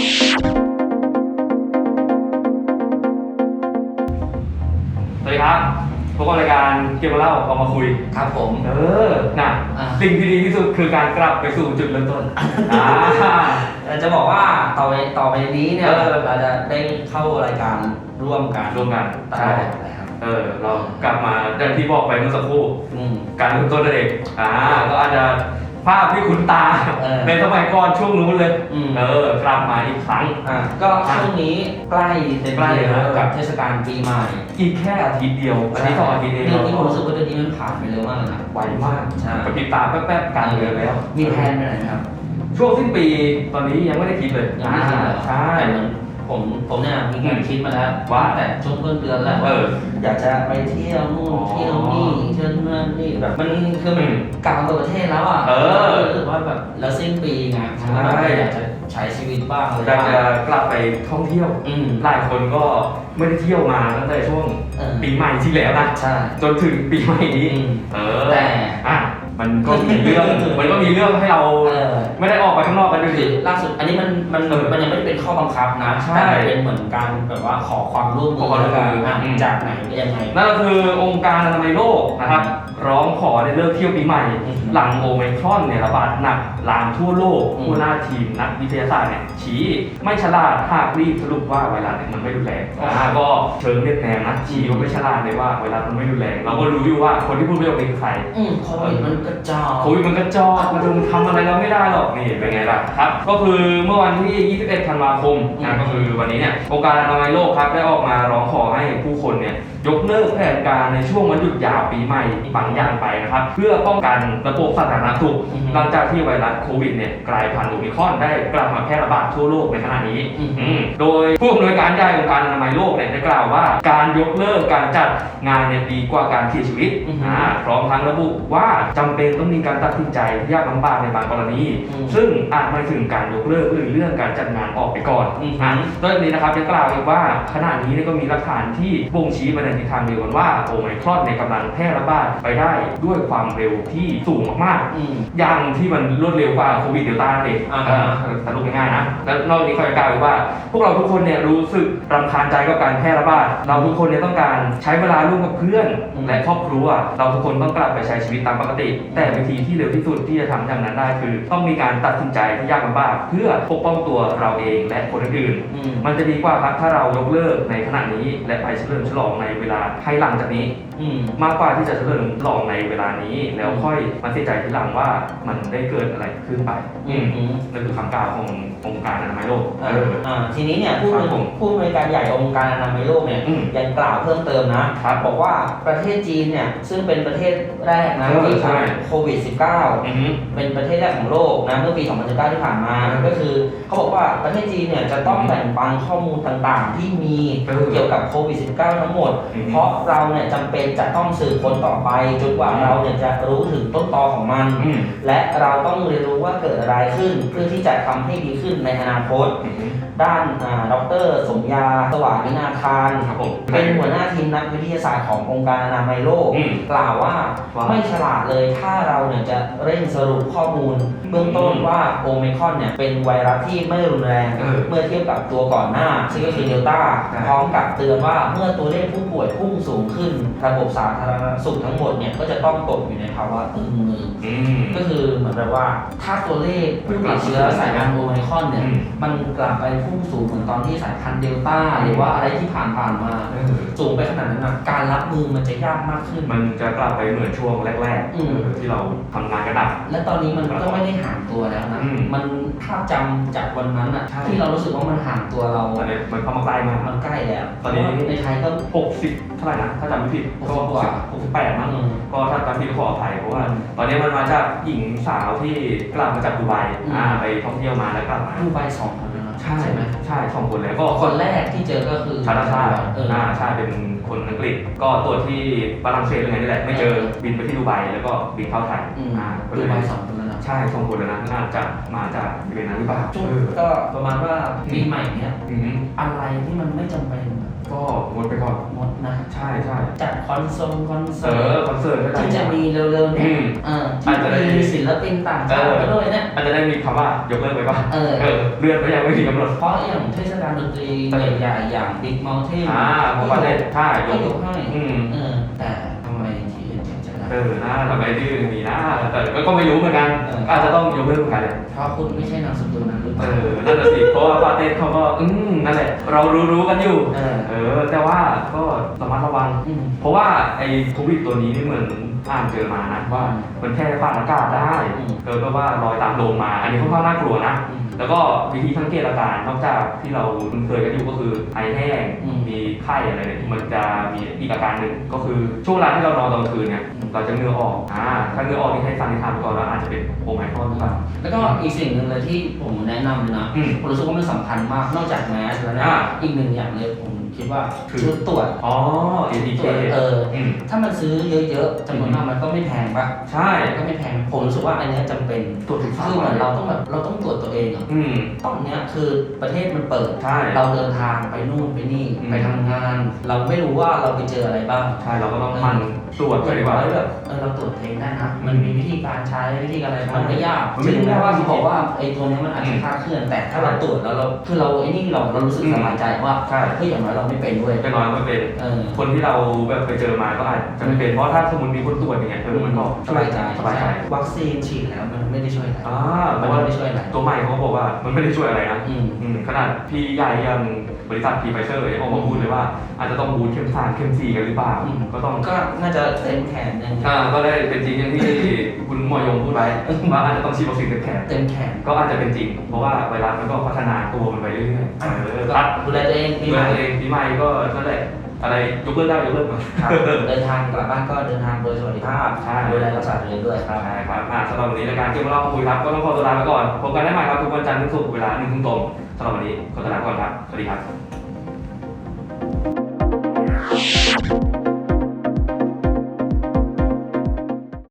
สวัสดีครับพบกับรายการเกี่ยวกับเล่าเอามาคุย ครับผม เออน่ะอ่า สิ่งที่ดีที่สุดคือการกลับไปสู่จุดเริ่มต้นอ่า เราจะบอกว่าต่อไปต่อไปนี้เนี่ยเออ เราจะได้เข้ารายการร่วมกันร่วมกันตลใช่อดนะครับเออ เรากลับมาอย่างที่บอกไปเมื่อสักครู่ อืม การเริ่มต้นนั่นเองอ่า ก็อาจจะ ภาพที่คุ้นตาเออ ในสมัยก่อนช่วงนู้นเลย อืมเออกลับมาอีกครั้ง อะก็ช่วงนี้ใกล้เต็มใกล้ทีแล้แล้ววกับเทศกาลปีใหม่อีกแค่อาทิตย์เดียวอาทิตย์สองอาทิตย์เองเดือนนี้ผมรู้สึกว่าเดือนนี้มันผ่านไปเร็วมากเลยนะไวมากใช่กระพริบตาแป๊บๆกลารเดือนแล้ว มีแพลนไปไหนไหมครับช่วงสิ้นปีตอนนี้ยังไม่ได้คิดเลยยังไม่คิดเลยเหรอใช่ แต่เหมือนผมผมเนี่ยมีการคิดมาแล้วว่าแต่ช่วงต้นเดือนแล้วเอออยากจะไปเที่ยวนู่นอ๋อเที่ยวนี่เที่ยวนั่น นี่แบบมันคือมันอืมกลับมาเปิดประเทศแล้วอะเออ รู้สึกว่าแบบแล้วสิ้นปีไงใช่มันก็แบบอยากจะใช้ชีวิตบ้างอะไรอยากบ้างจะกลับไปท่องเที่ยว อืมหลายคนก็ไม่ได้เที่ยวมาตั้งแต่ช่วงเออปีใหม่ที่แล้วนะ ใช่จนถึงปีใหม่นี้ อืมเออแต่ อะ มันก็มีเรื่อง มันก็มีเรื่องให้เราเออ ไม่ได้ออกไปข้างนอกกันดูคืสิอล่าสุดอันนี้มันมันเออมันยังไม่ได้เป็นข้อบังคับนะใช่แต่มันเป็นเหมือนการแบบว่าขอความร่วมมืขอความร่วมมืออะอืม จากไหนยังไง นั่นก็คือองค์การอนามัยโลกนะครับ ร้องขอในเลิกเที่ยวปีใหม่ อืมหลังโอไมครอนเนี่ยระบาดหนักลามทั่วโลกอืมผู้หน้าทีมนักวิทยาศาสตร์เนี่ยชี้ไม่ฉลาดหากรีบสรุปว่าไวรัสเนี่ยมันไม่รุนแรงอ๋ออ่อ่าก็เชิงเรียกแนมนะชี้ว่าไม่ฉลาดเลยว่าไวรัสมันไม่รุนแรง เราก็รู้อยู่ว่าคนที่พูดประโยคนี้คือใคร อืมโควิดมันกระจอกโควิดมันกระจอกมันจะทำอะไรเราไม่ได้หรอกนี่เป็นไงล่ะครับ ก็คือเมื่อวันที่ 21 ธันวาคมนะก็คือวันนี้เนี่ยองค์การอนามัยโลกครับได้ออกมาร้องขอให้ผู้คนเนี่ย ยกเลิกแผนการในช่วงวันหยุดยาวปีใหม่บางอย่างไปนะครับ เพื่อป้องกันระบบสาธารณสุขอือฮึหลังจากที่ไวรัสโควิดเนี่ยกลายพันธุ์โอมิครอนได้กลับมาแพร่ระบาดทั่วโลกในขณะนี้อือฮึอืมโดยผู้อำนวยการใหญ่องค์การอนามัยโลกเนี่ยได้กล่าวว่า การยกเลิกการจัดงานเนี่ยดีกว่าการเสียชีวิตอือฮึอ่าพร้อมทั้งระบุว่าจำเป็นต้องมีการตัดสินใจที่ยากลำบากในบางกรณีอืมซึ่งอาจหมายถึงการยกเลิกหรือเลื่อนการจัดงานออกไปก่อนอืมนั้นโดยนี้นะครับยังกล่าวอีกว่าขณะนี้เนี่ยก็มีหลักฐานที่บ่งชี้ไปในทิศทางเดียวกันว่าโอไมครอนในยกำลังแพร่ระบาดไปได้ด้วยความเร็วที่สูงมากๆอืมอย่างที่มันรวดเร็วกว่าโควิดเดลต้านั่นเองอ่า เออสรุปง่ายๆนะ แล้วนอกจากนี้เขาจะกล่าวอีกว่า พวกเราทุกคนเนี่ยรู้สึกรำคาญใจกับการแพร่ระบาด เราทุกคนเนี่ยต้องการใช้เวลาร่วมกับเพื่อน อืม และครอบครัว เราทุกคนต้องกลับไปใช้ชีวิตตามปกติ แต่วิธีที่เร็วที่สุดที่จะทำอย่างนั้นได้คือ ต้องมีการตัดสินใจที่ยากลำบากเพื่อปกป้องตัวเราเองและคนอื่น อืม มันจะดีกว่าครับถ้าเรายกเลิกในขณะนี้และไปเฉลิมฉลองในเวลาภายหลังจากนี้ อืมมากกว่าที่จะเฉลิมฉลองในเวลานี้ แล้วค่อยมาเสียใจทีหลังว่ามันได้เกิดอะไรขึ้นไปอืมอืมนั่นคือคำกล่าวขององค์การอนามัยโลกอ่าเอออ่าทีนี้เนี่ยผู้ครับผมผู้อำนวยการใหญ่องค์การอนามัยโลกเนี่ยอืมยังกล่าวเพิ่มเติมนะครับบอกว่าประเทศจีนเนี่ยซึ่งเป็นประเทศแรกนะเออที่พใช่บโควิด -19 อือฮึ เป็นประเทศแรกของโลกนะเมื่อปี 2019 ที่ผ่านมา อืมก็คือเขาบอกว่าประเทศจีนเนี่ยจะต้องแบ่งปันข้อมูลต่างๆ ที่มีเออเกี่ยวกับโควิด -19 ทั้งหมดอืมเพราะเราเนี่ยจำเป็นจะต้องสืบค้นต่อไปจนกว่าอืมเราเนี่ยจะรู้ถึงต้นตอของมันอืมและเราต้องเรียนรู้ว่าเกิดอะไรขึ้น เพื่อที่จะทำให้ดีขึ้นในอนาคตอือฮึด้านอ่าดร สมยา สว่างนินาทานครับผมเป็นหัวหน้าทีมนักวิทยาศาสตร์ขององค์การอนามัยโลกอืมกล่าวว่าว่าไม่ฉลาดเลยถ้าเราเนี่ยจะเร่งสรุปข้อมูล เบื้องต้นว่าโอไมครอนเนี่ยเป็นไวรัสที่ไม่รุนแรงเออเมื่อเทียบกับตัวก่อนหน้าซึ่งก็คือเดลต้าใช่พร้อมกับเตือนว่าเมื่อตัวเลขผู้ป่วยพุ่งสูงขึ้น ระบบสาธารณสุขทั้งหมดเนี่ยก็จะต้องตกอยู่ในภาวะตึงมืออืม ก็คือเหมือนแบบว่าถ้าตัวเลขผู้ติดเชื้อสายพันธุ์โอไมครอนเนี่ยอืม มันกลับไปพุ่งสูงเหมือนตอนที่สายพันธุ์เดลต้าหรือว่าอะไรที่ผ่านผ่านๆมา เออสูงไปขนาดนั้นนะการรับมือมันจะยากมากขึ้น มันจะกลับไปเหมือนช่วงแรกอืมๆเออที่เราทำงานกระดับและตอนนี้มันก็ไม่ได้ห่างตัวแล้วนะ อืม มัน ถ้าจำจากวันนั้นอะใช่ ที่เรารู้สึกว่ามันห่างตัวเราตอนนี้มันเข้ามาใกล้มาก มันใกล้แล้วตอนนี้เพราะว่าในไทยก็หกสิบเท่าไหร่นะ ถ้าจำไม่ผิดก็60กว่า หกสิบแปดมั้ง อืม ก็ถ้าจำผิดก็ขออภัยเพราะว่า ตอนนี้มันมาจากหญิงสาวที่กลับมาจากดูไบอืม อ่าไปท่องเที่ยวมาแล้วกลับมา ดูใบสองคนแล้วนะใช่ไหมใช่สองคนแล้วก็คนแรกที่เจอก็คือชาตาชาติเออ อ่าใช่เป็นคนอังกฤษ ก็ตรวจที่ฝรั่งเศสหรือไงนี่แหละไม่เจอ เออ บินไปที่ดูไบแล้วก็บินเข้าไทยอืมอ่าก็ดูเลยใบสองคนแล้วนะ ใช่ส่งผลแล้วนะน่าจะมาจากบริเวณนั้นหรือเปล่าช่วงเออก็ประมาณว่าปีใหม่เนี้ยอืมอะไรที่มันไม่จำเป็นก็งดไปก่อนหมดนะ ใช่ใช่จัดคอนเสิร์ตคอนเอเสิร์อตคอนเสิร์ตก็ได้ที่จะมีเร็วๆเนี่ยอืมเอออาจจะได้ ที่มีศิลปินต่างชาติไปด้วยเนี่ยอาจจะได้มีคำว่ายกเลิกไปก่อนเออ เออเลื่อนไปยังไม่มีกำหนด เพราะอย่างเทศกาลดนตรีใหญ่ๆอย่าง Big Mountain อ่าเพราะว่าได้ใช่ยก็กยกให้อืม เออแต่ เออน่าทำไมที่อื่นมีนะแต่ก็ก็ไม่รู้เหมือนกันเออก็อาจจะต้องยกเลิกเหมือนกันเลยเพราะคุณไม่ใช่นามสกุลนั้นหรือเปเอล่า อนั่นแหละสิเพราะว่าปาเต้เขาก็อืมนั่นแหละ เรารู้รู้ๆกันอยู่ เออ เออ แต่ว่าก็ระมัดระวัง อืม เพราะว่าไอ้โควิดตัวนี้นี่เหมือนอ่านเจอมานะว่ามันแค่ผ่านอากาศได้อืม เออก็ว่าลอยตามลมมา อันนี้ค่อนข้างน่ากลัวนะ อืม แล้วก็วิธีสังเกตอาการนอกจากที่เราคุ้นเคยกันอยู่ก็คือไอแห้งอืม มีไข้อะไรเนี่ยมันจะมีอีกอาการหนึ่งก็คือช่วงเวลาที่เรานอนตอนกลางคืนเนี่ยอืมเราจะเหงื่อออกอ่าถ้าเหงื่อออกนี่ให้สันนิษฐานไปก่อนว่าอาจจะเป็นโอไมครอนหรือเปล่า แล้วก็อีกสิ่งหนึ่งเลยที่ผมแนะนำเลยนะอืมผมรู้สึกว่ามันสำคัญมากนอกจากแมสแล้วนะอ่า อีกหนึ่งอย่างเลยผม คิดว่าคือชุดตรวจอ๋อต ATK รวจเอออืมถ้ามันซื้อเยอะๆจำนวนมากมันก็ไม่แพงปะใช่ก็ไม่แพงผมรู้สึกว่าอันเนี้ยจำเป็นตรวจทุกสามคือเหวัมือนนเราต้องแบบเราต้องตรวจตัวเองอะอืมตอนเนี้ยคือประเทศมันเปิด ใช่ เราเดินทางไปนู่นไปนี่อืม ไปทำงาน เราไม่รู้ว่าเราไปเจออะไรบ้างใช่เราก็ต้องหมันตรวจอเลยย่างดีกว่าน้อยแบบเออเราตรวจเองได้นะมันมีวิธีการใช้วิธีการอะไรใช่มันไม่ยากมันไม่ถึงแม้ยากว่าเขาบอกว่าไอ้ตัวเนี้ยมันอาจจะคลาดเคลื่อนแต่ถ้าเราตรวจแล้วเราคือเราไอ้นี่เราเรารู้สึกอืม สบายใจว่า ใช่เฮ้ยอย่างน้อยเราไม่เป็นด้วยจะน้อยไม่เป็น เออ คนที่เราแบบไปเจอมาก็อาจจะไม่เป็น เพราะถ้าสมมติมีคนตรวจอย่างเงี้ยเออมันก็สบายใจสบายใจวัคซีนฉีดแล้วมันไม่ได้ช่วยอะไรอ่าเพมันราะว่าไม่ได้ช่วยอะไร ตัวใหม่เขาบอกว่ามันไม่ได้ช่วยอะไรนะอืม อืมขนาดพี่ใหญ่อยังบริษัทพีไฟเซอร์ยังออกมาพูดเลยว่า อาจจะต้องบูทเข้มสามเข้มสี่กันหรือเปล่าอืมก็ต้อง ก็น่าจะเต็มแขนหนึ่งอ่าก็ได้เป็นจริงอย่างที่คุณหมอยงพูดไว้ว่าอาจจะต้องฉีดวัคซีนเต็มแขนเต็มแขนก็อาจจะเป็นจริง เพราะว่าไวรัสมันก็พัฒนาตัวมันไปเรื่อยๆเออก็ตัดดูแลตัวเองปีดูใหแลม่ตัวเองปีใหม่ก็นั่นแหละอะไรยกเลิกได้ยกเลิกมา ครับเดินทางกลับบ้านก็เดินทางโดยสวัสดิภาพใช่ ดูแลรักษาตัวเองด้วยครับ ใช่ครับอ่าสำหรับวันนี้รายการเกมมาเล่าคุยครับ ก็ต้องขอตัวลาไปก่อนพบกันได้ใหม่ครับทุกวันจันทร์ถึงศุกร์เวลาหนึ่งทุ่มตรงสำหรับวันนี้ขอตัวลาไปก่อนครับ สวัสดีครับ